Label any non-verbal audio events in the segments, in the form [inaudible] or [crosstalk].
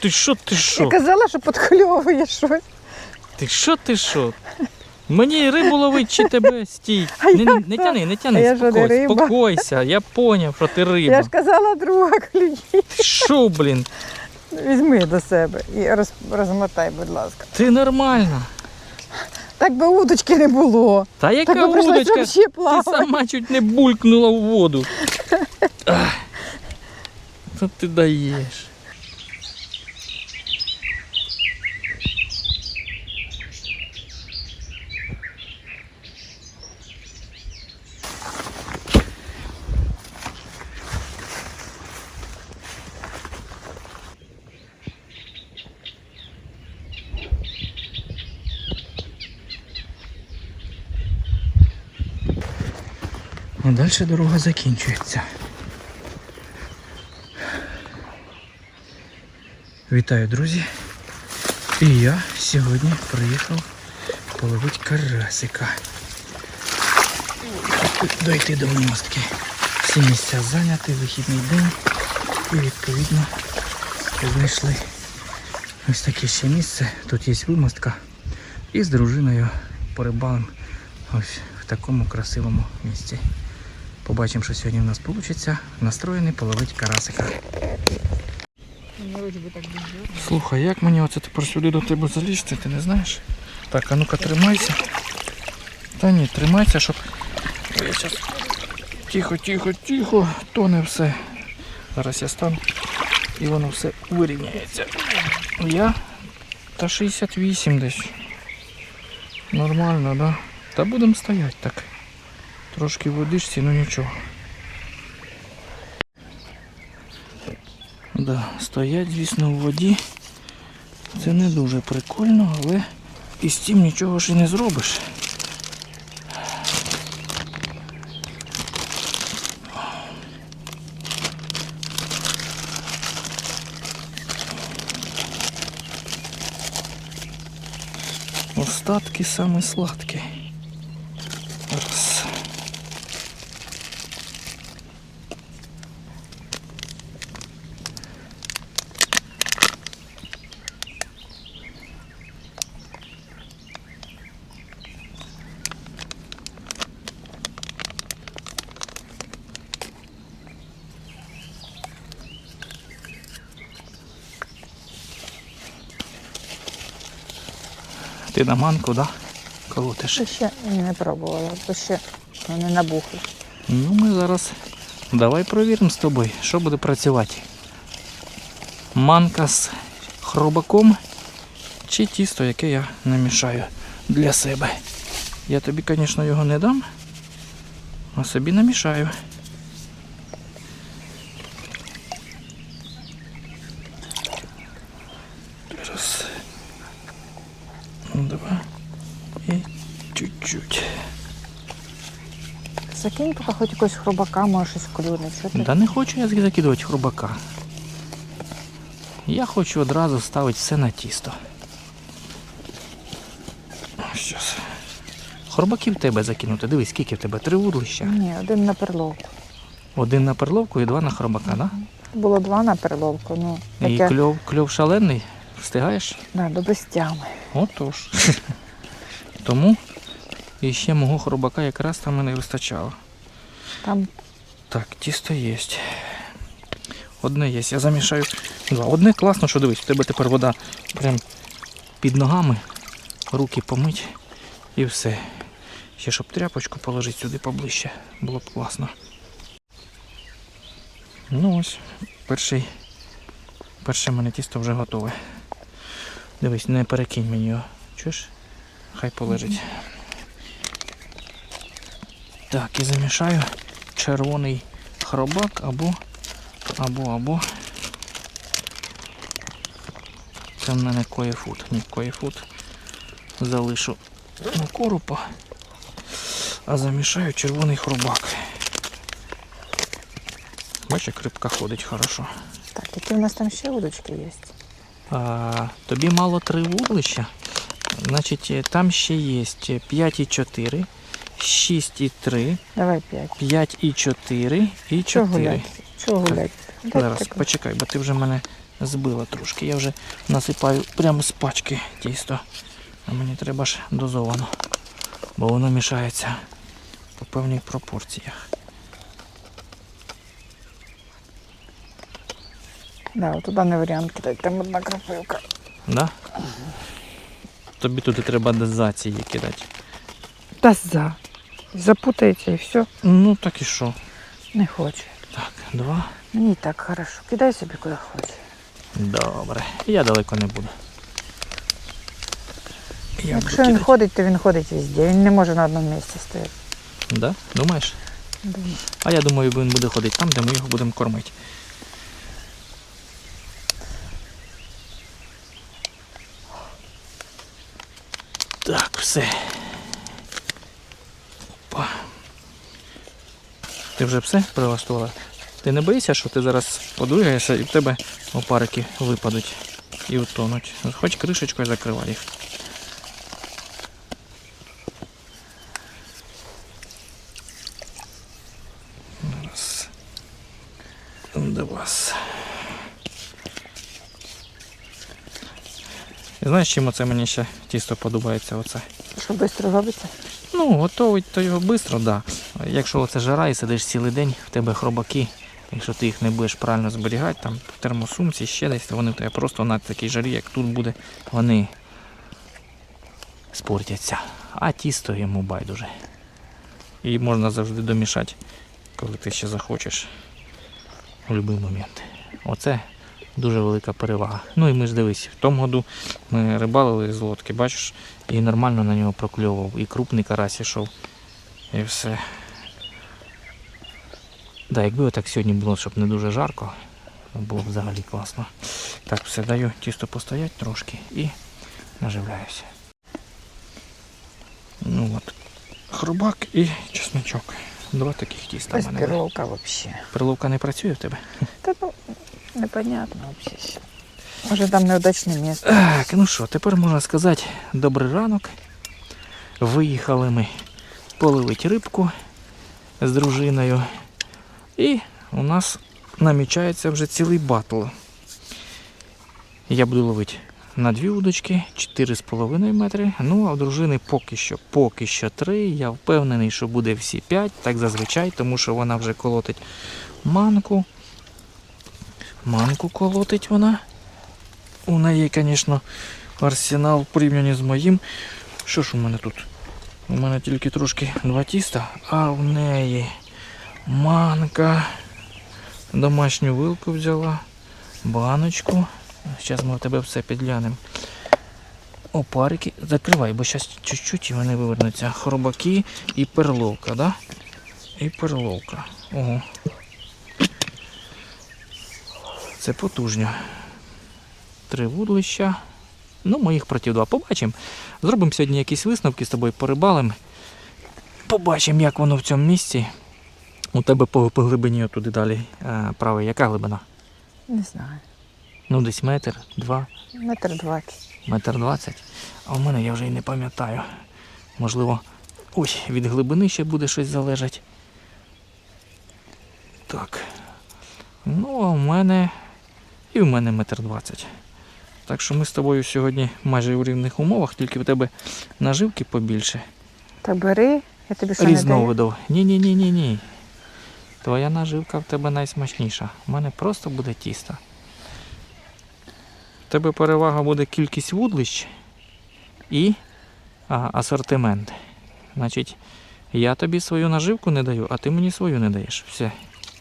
Ти що, ти Я що? казала, що підхльовує щось. Ти що, ти що? Мені рибу ловить чи тебе стій. А Не, як не тяни, не тяни, я ж спокойся, риба. спокойся. Я поняв, що ти Я ж казала, друга клює. Ти що, блін? Візьми до себе і роз, розмотай, будь ласка. Ти нормальна. Так би удочки не було. Та Так яка би удочка? Ти сама чуть не булькнула в воду. [laughs] Ах. Та ти даєш. А далі дорога закінчується. Вітаю, друзі! І я сьогодні приїхав половити карасика. Дойти до мостки. Всі місця зайняті, вихідний день. І відповідно вийшли ось таке ще місце. Тут є вимостка. І з дружиною порибалим ось в такому красивому місці. Побачимо, що сьогодні в нас вийде. Настроєний половити карасика. Слухай, як мені оце тепер сюди до тебе залізти, ти не знаєш? Так, а ну-ка тримайся. Та ні, тримайся, щоб. Я тихо, тихо, тихо, тоне все. Зараз я стану і воно все вирівняється. Я та 68 десь. Нормально, да? Та будемо стояти так. Трошки в водичці, ну нічого. Да, стоять, звісно, в воді. Це не дуже прикольно, але і з цим нічого ж і не зробиш. Остатки саме сладкі. Раз. Ти на манку, да? Колотиш. Це ще не пробувала, бо ще вони набухли. Ну, ми зараз давай провіримо з тобою, що буде працювати. Манка з хробаком чи тісто, яке я намішаю для себе. Я тобі, звісно, його не дам, а собі намішаю. Раз. Два. І чуть-чуть. Закинь хоч якогось хробака, може щось клюне. Що ти? Да не хочу я закидувати хрубака. Я хочу одразу ставити все на тісто. Щас. Хробаків в тебе закинути. Дивись, скільки в тебе? Три вудлища. Ні, один на перловку. Один на перловку і два на хробака, да? Було два на перловку, ну І таке кльов, кльов шалений. Встигаєш? да, до безтями. Отож. [laughs] Тому і ще мого хробака якраз там і не вистачало. Там Так, тісто є. Одне є. Я замішаю два. Одне класно, що дивись, у тебе тепер вода прям під ногами, руки помить і все. Ще щоб тряпочку положити сюди поближче, було б класно. Ну ось, перший, перше в мене тісто вже готове. Дивись, не перекинь мені його. Чуєш? Хай полежить. Так, і замішаю червоний хробак або або або це в мене коєфут. Ні, коєфут залишу на коропа, а замішаю червоний хробак. Бачиш, як рибка ходить хорошо. так, які в нас там ще удочки є. А, тобі мало три вуглища. Значить, е, там ще є 5,4, 6,3, Давай п'ять. 5,4 і Чого 4. гулять? Чого гулять? Зараз так. почекай, бо ти вже мене збила трошки. Я вже насипаю прямо з пачки тісто. А мені треба ж дозовано, бо воно мішається по певних пропорціях. Да, от туди не варіант кидати, там одна крапивка. Да? Тобі туди треба дозації кидати. Та за. Запутається і все. Ну так і що? Не хочу. Так, два. Мені і так хорошо. Кидай собі куди хочеш. Добре. Я далеко не буду. Я буду Якщо він кидати. ходить, то він ходить везде. Він не може на одному місці стояти. Да? Думаєш? Думаю. А я думаю, він буде ходити там, де ми його будемо кормити. Так, все. Ти вже все прилаштувала? Ти не боїшся, що ти зараз подвигаєшся і в тебе опарики випадуть і утонуть. Хоч кришечкою закривай їх. Раз. Два. І Знаєш, чим оце мені ще тісто подобається оце? Що швидко робиться? Ну, готовить то його швидко, да. Якщо оце жара і сидиш цілий день, в тебе хробаки, якщо ти їх не будеш правильно зберігати, там в термосумці, ще десь, то вони в тебе просто на такій жарі, як тут буде, вони спортяться. А тісто йому байдуже. І можна завжди домішати, коли ти ще захочеш. У будь-який момент. Оце дуже велика перевага. Ну і ми ж дивись, в тому году ми рибалили з лодки, бачиш, і нормально на нього прокльовував. І крупний карась ішов. І все. Да, якби отак сьогодні було, щоб не дуже жарко, було б взагалі класно. Так, все, даю тісто постоять трошки і наживляюся. Ну от, хробак і чесночок. Два таких тіста в Ось мене. перловка взагалі. Перловка не працює в тебе? Та ну, непонятно взагалі. Може там неудачне місце. Так, ну що, тепер можна сказати добрий ранок. Виїхали ми половити рибку з дружиною. І у нас намічається вже цілий батл. Я буду ловити на дві удочки 4,5 метри. Ну а у дружини поки що, поки що 3. Я впевнений, що буде всі 5, так зазвичай, тому що вона вже колотить манку. Манку колотить вона. У неї, звісно, арсенал в порівнянні з моїм. Що ж у мене тут? У мене тільки трошки два тіста, а в неї манка. Домашню вилку взяла, баночку. Зараз ми в тебе все підглянемо. Опарики. Закривай, бо зараз чуть-чуть і вони вивернуться. Хробаки і перловка, да? І перловка. Ого. Це потужно три вудлища. Ну, моїх проти два. Побачимо. Зробимо сьогодні якісь висновки з тобою порибалимо. Побачимо, як воно в цьому місці. У тебе по, по глибині туди далі. А, правий, яка глибина? Не знаю. Ну, десь метр, два, Метр двадцять. метр двадцять. А у мене я вже і не пам'ятаю. Можливо, ой, від глибини ще буде щось залежати. Так. Ну, а у мене. І в мене метр двадцять. Так що ми з тобою сьогодні майже у рівних умовах, тільки в тебе наживки побільше. Та бери, я тобі що не даю. Різновидов. Ні, ні, ні, ні, ні. Твоя наживка в тебе найсмачніша. У мене просто буде тісто. В тебе перевага буде кількість вудлищ і а, асортимент. Значить, я тобі свою наживку не даю, а ти мені свою не даєш. Все.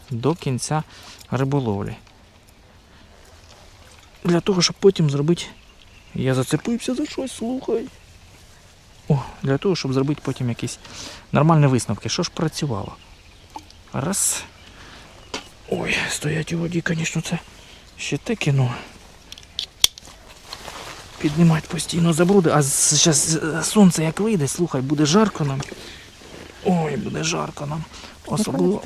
До кінця риболовлі. Для того, щоб потім зробити. Я зацепився за щось, слухай. О, для того, щоб зробити потім якісь нормальні висновки. Що ж працювало? Раз. Ой, стоять у воді, звісно, це ще те кіно. Піднімати постійно забруди, а зараз сонце як вийде, слухай, буде жарко нам. Ой, буде жарко нам. Особливо.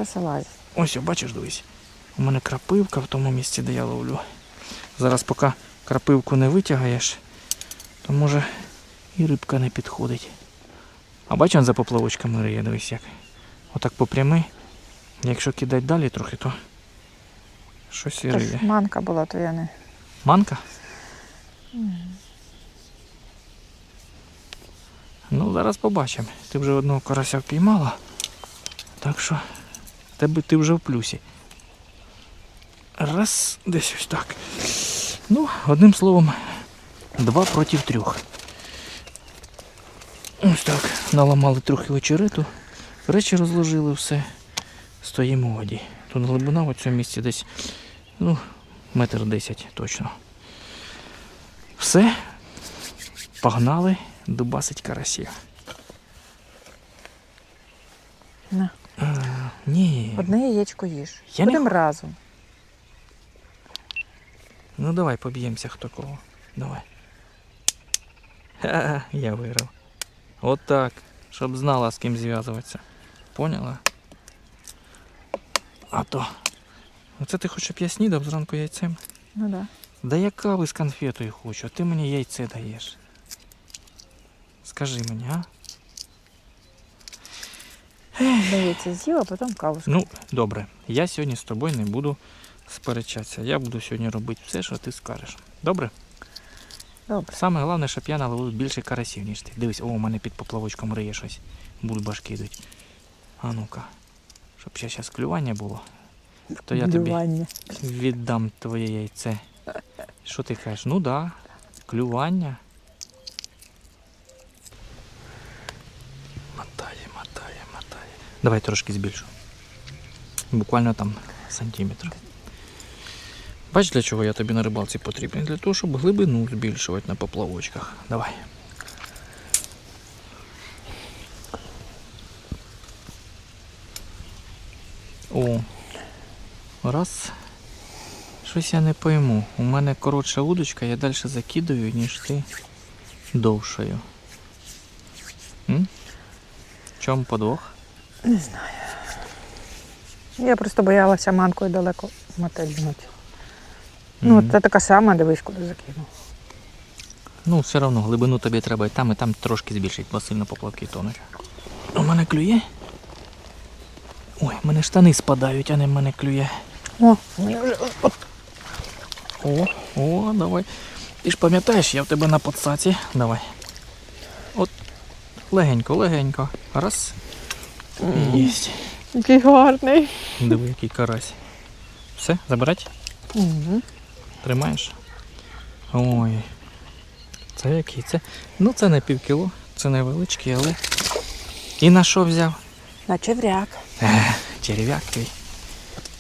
Ось, бачиш, дивись. У мене крапивка в тому місці, де я ловлю. Зараз поки крапивку не витягаєш, то може і рибка не підходить. А бачиш, за поплавочками риє, дивись як. Отак попрями. Якщо кидати далі трохи, то щось і Та ж манка була твоя не. Манка? Ну, зараз побачимо. Ти вже одного карася впіймала. Так що тебе ти вже в плюсі. Раз, десь ось так. Ну, одним словом, два проти трьох. Ось так. Наламали трохи очерету, речі розложили все. Стоїмо у воді. Тут глибина в цьому місці десь ну, метр десять точно. Все. Погнали дубасить карасів. На. А, ні. Одне яєчко їж. Я не Будемо разом. Ну давай поб'ємося хто кого. Давай. Ха, я виграв. От так. Щоб знала з ким зв'язуватися. Поняла? А то. Оце ти хочеш, щоб я снідав зранку яйцем? Ну да. Да я кави з конфетою хочу, а ти мені яйце даєш. Скажи мені, а? Дається з'їв, а потім каву. Ну, добре. Я сьогодні з тобою не буду сперечатися. Я буду сьогодні робити все, що ти скажеш. Добре? Добре. Саме головне, щоб я наловив більше карасів, ніж ти. Дивись, о, у мене під поплавочком риє щось. Бульбашки йдуть. А ну-ка. Щоб ще зараз клювання було, то я тобі віддам твоє яйце. Що ти кажеш? Ну да, клювання. Мотає, мотає, мотає. Давай трошки збільшу. Буквально там сантиметр. Бач, для чого я тобі на рибалці потрібен? Для того, щоб глибину збільшувати на поплавочках. Давай. О. Раз. Щось я не пойму. У мене коротша удочка, я далі закидаю, ніж ти довшою. М? Чому подвох? Не знаю. Я просто боялася манкою далеко мотельнути. Ну, Мгм. це така сама, дивись, куди закинув. Ну, все одно глибину тобі треба і там, і там трошки збільшити, бо сильно поплавки тонуть. У мене клює? Ой, в мене штани спадають, а не в мене клює. О, мені вже О, о, давай. Ти ж пам'ятаєш, я в тебе на подсаці. Давай. От легенько, легенько. Раз. Єсть. який гарний. Диви, який карась. Все, забирать? Угу. Тримаєш? Ой. Це який? Це. Ну це не півкіло, це невеличкий, але. І на що взяв? На чевряк. Черв'як твій.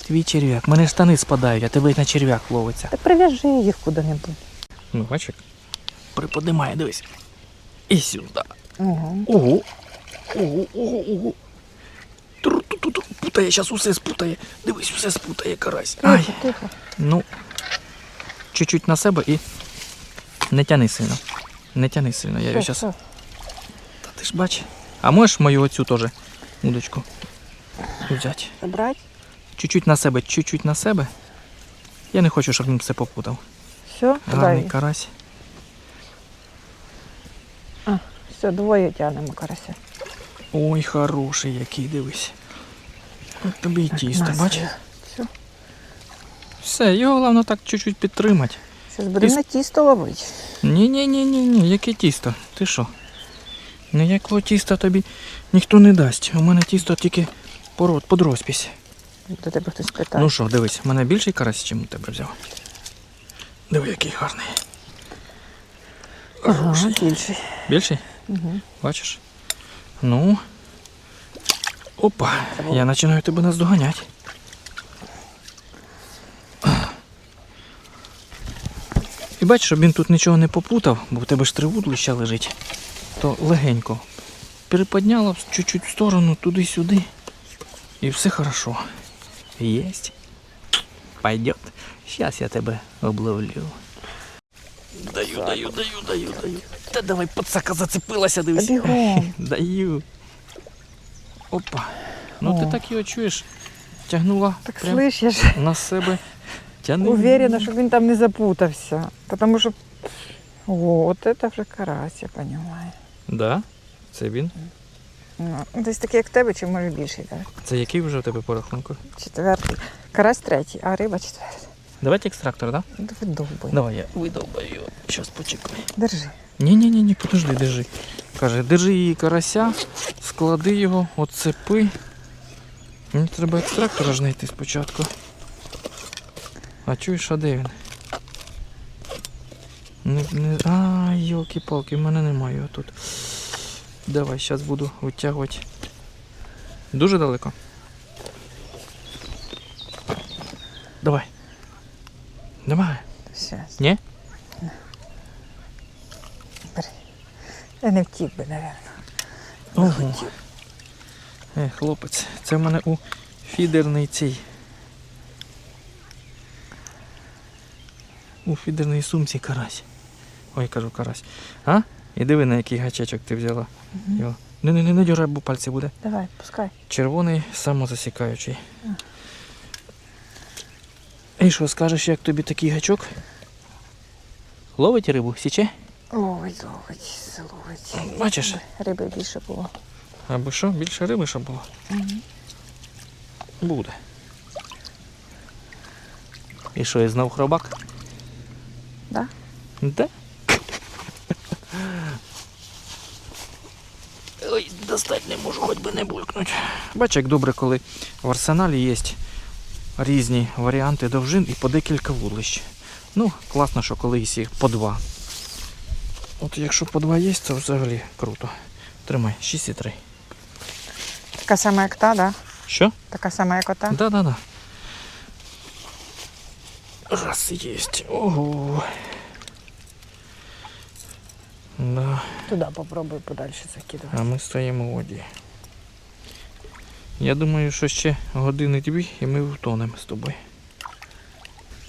Твій черв'як. Мене штани спадають, а тебе на черв'як ловиться. Так прив'яжи їх куди-небудь. Ну, бачиш? Приподнимає, дивись. І сюди. Угу. Ого. Ого, ого, ого. Тру-ту-ту-ту. Путає, зараз усе спутає. Дивись, все спутає карась. Ай. Тихо, тихо. Ну, чуть-чуть на себе і не тяни сильно. Не тяни сильно, я її зараз. Та ти ж бач. А можеш мою оцю теж удочку взяти? Забрати? Чуть-чуть на себе, чуть-чуть на себе. Я не хочу, щоб він все попутав. Все, Гарний карась. Все, двоє тягнемо карася. Ой, хороший який, дивись. От тобі і тісто, На, бач? Все. Все, його головне так чуть-чуть підтримати. Зараз будемо на тісто ловити. Ні, ні, ні, ні, ні, яке тісто? Ти що? Ніякого тіста тобі ніхто не дасть. У мене тісто тільки пород, под розпись. До тебе хтось питає. Ну що, дивись, в мене більший карась, чим у тебе взяв. Диви, який гарний. ага, Хороший. більший. Більший? Угу. Бачиш? Ну. Опа, я починаю тебе наздоганяти. І бачиш, щоб він тут нічого не попутав, бо в тебе ж три вудлища лежить, то легенько. Переподняла чуть-чуть в сторону, туди-сюди. І все хорошо. Єсть. Пойдет. Сейчас я тебе обловлю. Даю, даю, даю, даю, даю. Та давай подсака зацепилася, дивись. Бігом. [laughs] Даю. Опа. Ну О. ти так його чуєш. Тягнула Так прям слышь, я ж на себе. Тяни. уверена, щоб він там не запутався. Тому що. О, от це вже карась, я. Да? Це він? Ну, десь такий, як в тебе, чи може більший, так? Це який вже у тебе по рахунку? Четвертий. Карась третій, а риба четверта. Давайте екстрактор, так? Да? Видовбуй. Давай я видовбаю. Щас почекай. Держи. Ні, ні, подожди, держи. Каже, держи її карася, склади його, оцепи. Мені треба екстрактора ж знайти спочатку. А чуєш, а де він? Не, не... А, йолки-палки, в мене немає його тут. Давай, зараз буду витягувати. Дуже далеко. Давай. Давай. Щас. Ні? Я не втік би, мабуть. Ого. Е, хлопець, це в мене у фідерний цій. У фідерній сумці карась. Ой, кажу карась. А? І диви, на який гачечок ти взяла. Його. Не, не, не, не дюрай, бо пальці буде. Давай, пускай. Червоний самозасікаючий. І що, скажеш, як тобі такий гачок? Ловить рибу, січе? Ловить, ловить, ловить. Бачиш? Риби більше було. Або що, більше риби, щоб було? Буде. І що, і знов хробак? Да? Да? Ой, достать не можу, хоч би не булькнуть. Бач, як добре, коли в арсеналі є різні варіанти довжин і по декілька вудлищ. Ну, класно, що колись їх по два. От якщо по два є, то взагалі круто. Тримай, 6,3. Така сама, як та, да? Що? Така сама, як ота. Да, да, да. Раз есть. Ого. Да. Туди попробуй подальше закидувати. А ми стоїмо в воді. Я думаю, що ще години дві і ми втонемо з тобою.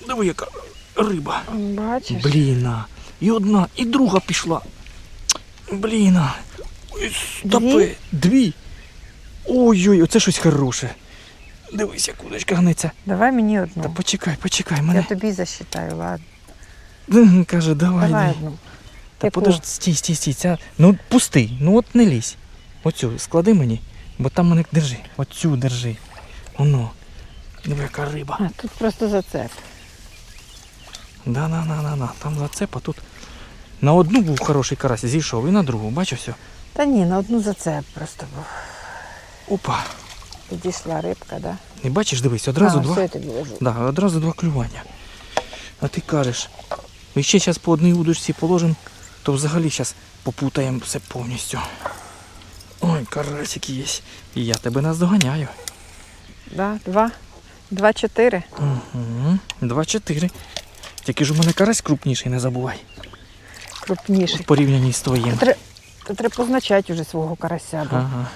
Диви, яка риба. Бачиш? Бліна. І одна, і друга пішла. Бліна. Дві? Дві. Ой-ой, оце щось хороше. Дивись, як удочка гнеться. Давай мені Та одну. почекай, почекай, Я тобі засчитаю, ладно. Каже, давай. Давай давай. одну. Та Яку? подожди, стій, стій, стій. Ця... Ну пустий, ну от не лізь. Оцю склади мені, бо там мене держи. Оцю держи. Воно. Диви, яка риба. А, тут просто зацеп. Да, на, на, на, на. Там зацеп, а тут. На одну був хороший карась, зійшов і на другу, бачиш все. Та ні, на одну зацеп просто був. Опа. Підійшла рибка, да? І бачиш, дивись, одразу а, два. все, я тобі. Да, одразу два клювання. А ти кажеш, ми ще зараз по одній удочці положимо, то взагалі зараз попутаємо все повністю. Ой, карасик є. І я тебе наздоганяю. Да, два. Два-чотири. Угу. Два-чотири. Тільки ж у мене карась крупніший, не забувай. В Крупніший. порівнянні з твоїм. Тре- треба позначати вже свого карася. Бо... Ага.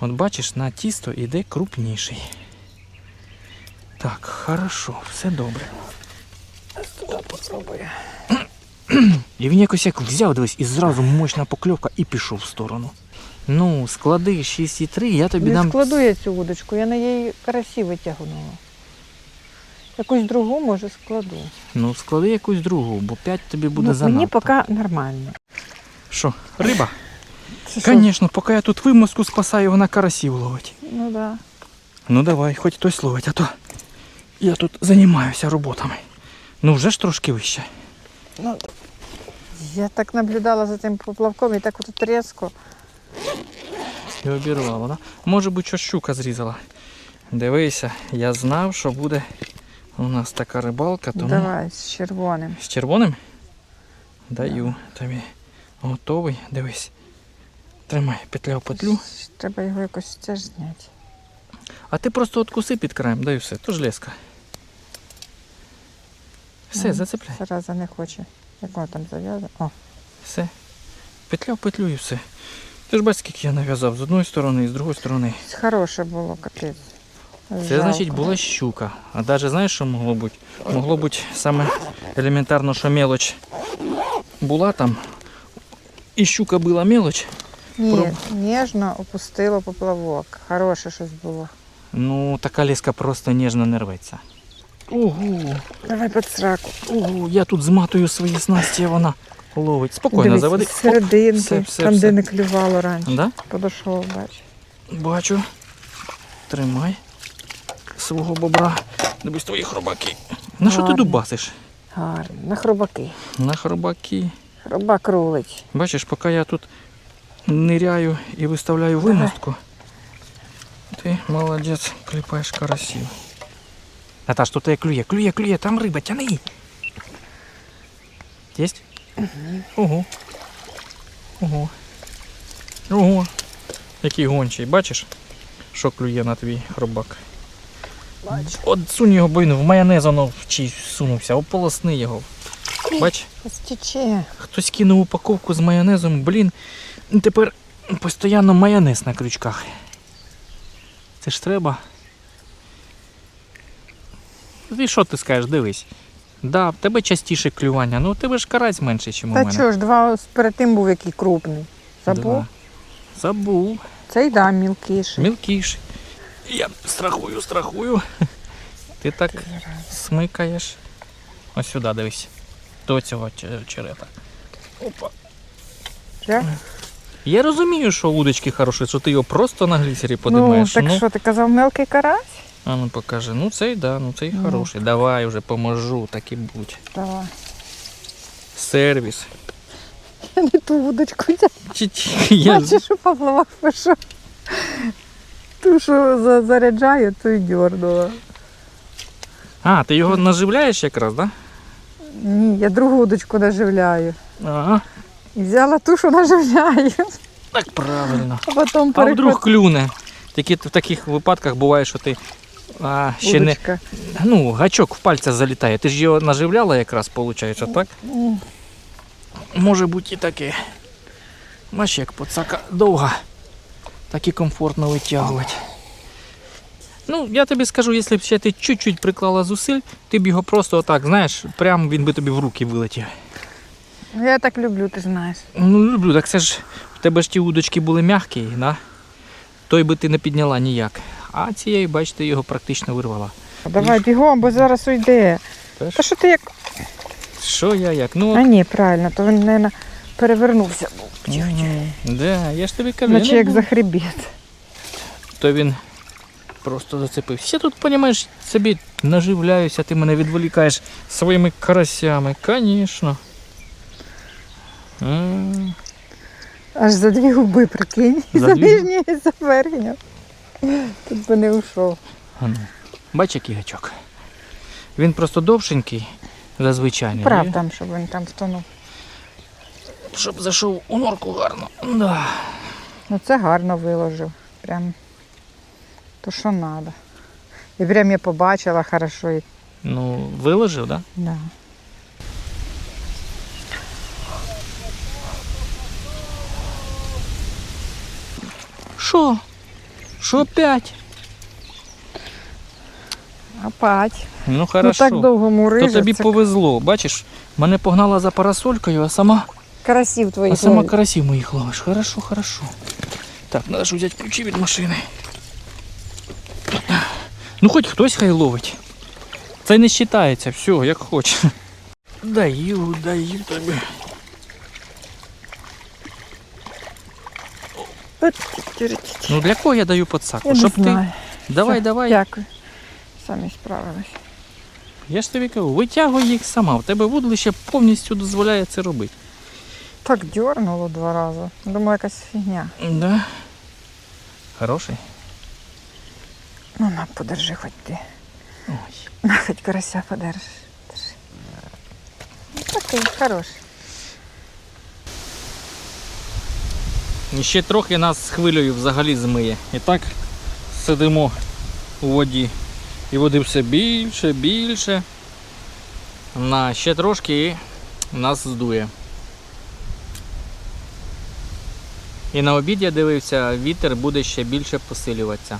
От бачиш, на тісто йде крупніший. Так, хорошо, все добре. Туди попробую. І він якось як взяв, дивись, і зразу мощна покльовка і пішов в сторону. Ну, склади 6,3, я тобі Не дам. складу я цю удочку, я на її карасі витягнула. Якусь другу, може, складу. Ну, склади якусь другу, бо 5 тобі буде ну, занадто. мені поки нормально. Що, риба? Це що? Звісно, поки я тут вимозку спасаю, вона карасів ловить. Ну да. Ну давай, хоч хтось ловить, а то я тут займаюся роботами. Ну вже ж трошки вище. Ну, я так наблюдала за тим поплавком і так от різко. І обірвало, да? Може бути, що щука зрізала. Дивися, я знав, що буде у нас така рибалка, тому Давай, з червоним. з червоним даю тобі. Готовий, дивись. Тримай, петля в петлю. Треба його якось теж зняти. А ти просто откуси під краєм, дай все, то ж леска. Все, зацепляй. Зараза не хоче. Як воно там зав'язано? О, Все. Петля в петлю і все. Ти ж бачиш, скільки я нав'язав з одної сторони і з другої сторони. хороше було, капець. Це Жалко. значить була щука. А навіть знаєш, що могло бути? Могло бути саме елементарно, що мелоч була там. І щука була мелоч. Ні, Проб- ніжно опустило поплавок. Хороше щось було. Ну, така ліска просто ніжно не рветься. Ого, Давай під сраку. ого, я тут зматую свої снасті, а вона ловить. Спокійно Дивись, заведи. з серединки, все, все, там, все. де не клювало раніше. Да? Подошов, бач. Бачу. Тримай. свого бобра. Дивись твої хробаки. На що ти дубасиш? Гарно. На хробаки. На хробаки. Хробак рулить. Бачиш, поки я тут ниряю і виставляю вимостку, ти молодець, кліпаєш карасів. Наташ, тут тебе клює, клює, клює, там риба, тяни. Єсть? Ого. Ого. Ого. Який гончий, бачиш, що клює на твій хробак? Бачу. От сунь його, бо він в майонез воно чи сунувся, ополосни його. Бач? Стіче. Хтось кинув упаковку з майонезом, блін. Тепер постійно майонез на крючках. Це ж треба. І що ти скажеш, дивись. Да, в тебе частіше клювання, ну у тебе ж карась менше, ніж у Та чого ж, два перед тим був який крупний. Забув? Два. Забув. Цей да, мілкіший. Мілкіший. Я страхую, страхую. Ти так смикаєш. Ось сюди дивись. До цього че- черета. Опа. Вже? Я розумію, що удочки хороші, що ти його просто на глісері Ну, подимаєш. так що ти казав, мелкий карась? А ну покажи. Ну цей, да, ну цей Ну. хороший. Давай вже поможу, так і будь. Давай. Сервіс. Я не ту вудочку [laughs] Я... Бачиш, у Павлова пишу. Ту, що заряджаю, ту й дьорнула. А, ти його наживляєш якраз, так? Ні, я другу удочку наживляю. Ага. І взяла ту, що наживляю. Так правильно. А потім А вдруг клюне. Такі, в таких випадках буває, що ти а, ще не. Ну, гачок в пальця залітає. Ти ж його наживляла якраз, виходить, так? Може бути і таке. Бач, як поцака довга, так і комфортно витягувати. Ну, я тобі скажу, якщо б ще ти чуть-чуть приклала зусиль, ти б його просто отак, знаєш, прям він би тобі в руки вилетів. Ну, Я так люблю, ти знаєш. Ну, люблю, так це ж в тебе ж ті удочки були м'які, да? той би ти не підняла ніяк. А цією, бачите, його практично вирвала. Давай бігом, бо зараз уйде. Теж? Та що ти як. Що я як? Ну, А ні, правильно, то він, мабуть, перевернувся. був. Мгм. Да, я ж тобі кажу, Наче як за хребет. то він просто зацепився. Я тут, розумієш, собі наживляюся, ти мене відволікаєш своїми карасями, звісно. Аж за дві губи, прикинь. За За, нижню і за верхню. Тут би не ушов. а ну. Бач, який гачок. Він просто довшенький, зазвичай. Прав там, щоб він там втонув. Щоб зайшов у норку гарно. Да. Ну це гарно виложив. Прям то, що треба. І прям я побачила хорошо. Ну, виложив, так? Да? Да. Що? Що опять? Опять. Ну, Ну хорошо. так довго То тобі це повезло. Бачиш, мене погнала за парасолькою, а сама Карасів А сама ловить. карасів моїх ловиш. Хорошо, хорошо. Так, треба ж взяти ключі від машини. Ну хоч хтось хай ловить. Це не вважається, все, як хоче. Даю, даю тобі. От, тюрить. Ну для кого я даю подсаку? Я не Щоб ти. Давай, Все, давай. Дякую. Самі справились. Я ж тобі кажу, витягуй їх сама. В тебе вудлище повністю дозволяє це робити. Так дьорнуло два рази. Думаю, якась фігня. Да. Хороший. Ну на, подержи хоч ти. Ой. На, хоч карася подержиш. Такий хороший. І ще трохи нас з хвилею взагалі змиє. І так сидимо у воді. І води все більше, більше. На ще трошки і нас здує. І на обід я дивився, вітер буде ще більше посилюватися.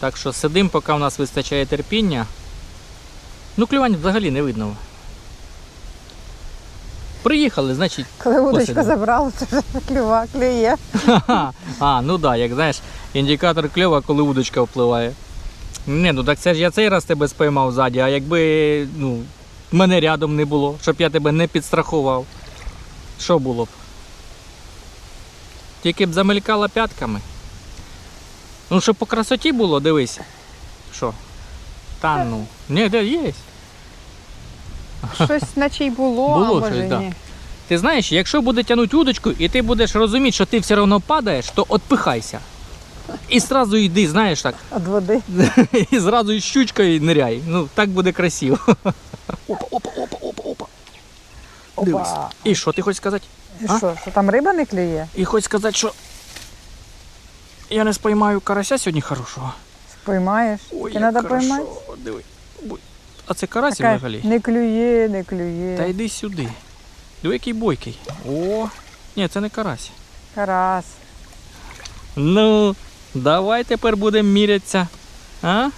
Так що сидимо, поки в нас вистачає терпіння. Ну, клювань взагалі не видно. Приїхали, значить, Коли удочку забрали, то вже клюва, клює. А, ну да, як знаєш, індикатор кльова, коли удочка впливає. Не, ну так це ж я цей раз тебе спіймав ззаді, а якби ну, мене рядом не було, щоб я тебе не підстрахував. Що було б? Тільки б замелькала п'ятками. Ну, щоб по красоті було, дивись. Що? Та ну. Ні, де є. Щось наче й було, Було а може щось, да. ні. Ти знаєш, якщо буде тягнути удочку, і ти будеш розуміти, що ти все одно падаєш, то отпихайся. І зразу йди, знаєш так. Від води. [laughs] І зразу і щучкою ниряй. Ну, так буде красиво. Опа, опа, опа, опа, опа. Дивись. І що ти хочеш сказати? І А? що, що там риба не клює? І хочеш сказати, що я не спіймаю карася сьогодні хорошого. Споймаєш? Ой, Ти як треба хорошо. поймати? Диви. А це карась Така, взагалі? не клює, не клює. Та йди сюди. Диви, який бойкий. О, ні, це не карась. Карас. Ну, давай тепер будемо мірятися. А?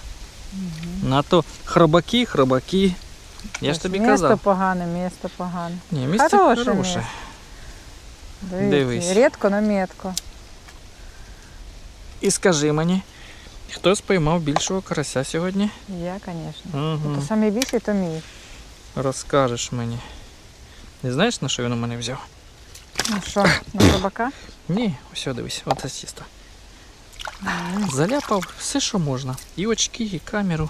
На то хробаки, хробаки. Я ж тобі місто казав. погане, місто погане. Ні, місце Хороше хороше. Дивись. Дивись. Рідко, но метко. І скажи мені, хто спіймав більшого карася сьогодні? Я, звісно. Угу. То саме більший, то мій. Розкажеш мені. Не знаєш, на що він у мене взяв? Ну що, на собака? Ні, все, дивись, оце чисто. Заляпав все, що можна. І очки, і камеру.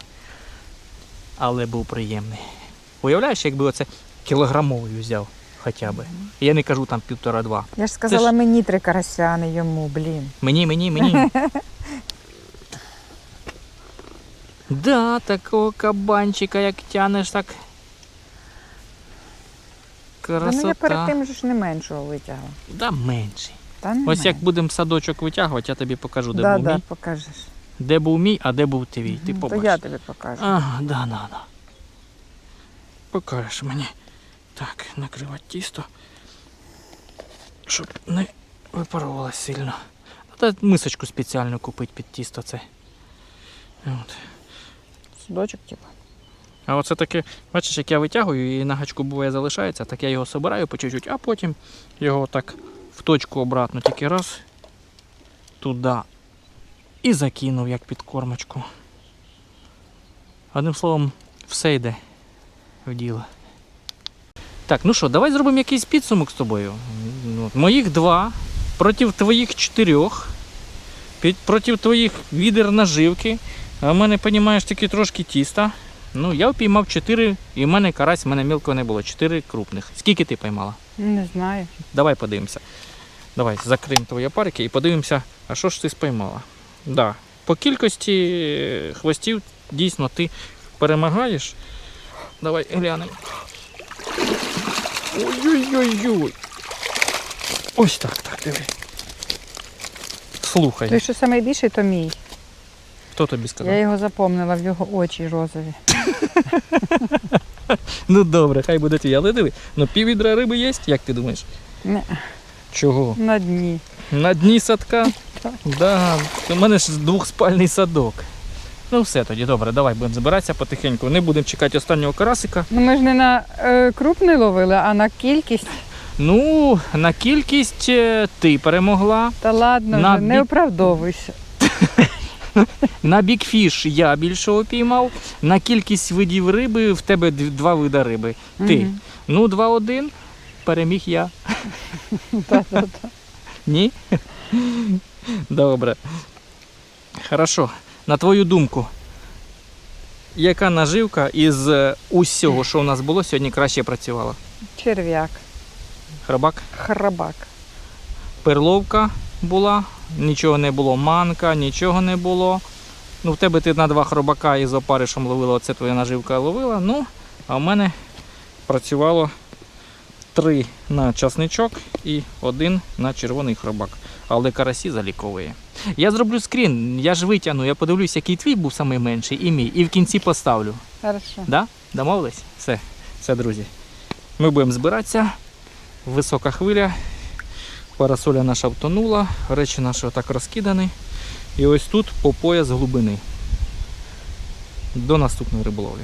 Але був приємний. Уявляєш, якби оце кілограмовий взяв хоча б. Я не кажу там півтора-два. Я ж сказала, ж- мені три карасяни йому, блін. Мені, мені, мені. [laughs] да, такого кабанчика, як тянеш, так. Та ну я перед тим же ж не меншого витягла. Да, менший. Та не Ось як будемо садочок витягувати, я тобі покажу, де да, був да, мій. покажеш. Де був мій, а де був твій. Ти побачиш. То я тобі покажу. Ага, да, да, да. Покажеш мені. Так, накривати тісто. Щоб не випарувалось сильно. Та мисочку спеціальну купити під тісто це. От. Судочок, типу. А оце таке, бачиш, як я витягую і на гачку буває залишається, так я його собираю по чуть-чуть, а потім його так в точку обратно тільки раз туди і закинув як підкормочку. Одним словом, все йде в діло. Так, ну що, давай зробимо якийсь підсумок з тобою. Ну, Моїх два проти твоїх чотирьох, проти твоїх відер наживки. А в мене, розумієш, тільки трошки тіста. Ну, я впіймав 4, і в мене карась, в мене мілкого не було. 4 крупних. Скільки ти поймала? Не знаю. Давай подивимося. Давай закриємо твої парики і подивимося, а що ж ти спіймала. Да. По кількості хвостів дійсно ти перемагаєш. Давай глянемо. Ой-ой-ой-ой. Ось так, так, диви. Слухай, Той, що найбільший, то мій. Хто тобі сказав? Я його запомнила в його очі розові. [laughs] Ну добре, хай буде твій, але диви. Ну піввідра риби є, як ти думаєш? Не, Чого? на дні. На дні садка? Да, у мене ж двохспальний садок. Ну все тоді, добре, давай будемо збиратися потихеньку. Не будемо чекати останнього карасика. Ну ми ж не на е, крупний ловили, а на кількість. Ну, на кількість е, ти перемогла. Та ладно, На вже, не оправдовуйся. [laughs] [laughs] На бікфіш я більшого піймав. На кількість видів риби в тебе два вида риби. Ти. Ну, 2-1. Переміг я. [laughs] Ні? Добре. Хорошо. На твою думку, яка наживка із е, усього, що у нас було, сьогодні краще працювала? Черв'як, Храбак, храбак. перловка була, нічого не було, манка, нічого не було. Ну, в тебе ти на два хробака із опаришем ловила, оце твоя наживка ловила. Ну, а в мене працювало три на часничок і один на червоний хробак. Але карасі заліковує. Я зроблю скрін, я ж витягну, я подивлюсь, який твій був найменший і мій, і в кінці поставлю. Хорошо. Да? Домовились? Все, все, друзі. Ми будемо збиратися. Висока хвиля. Парасоля наша втонула, речі наші отак розкидані. І ось тут по пояс глибини. До наступної риболовлі.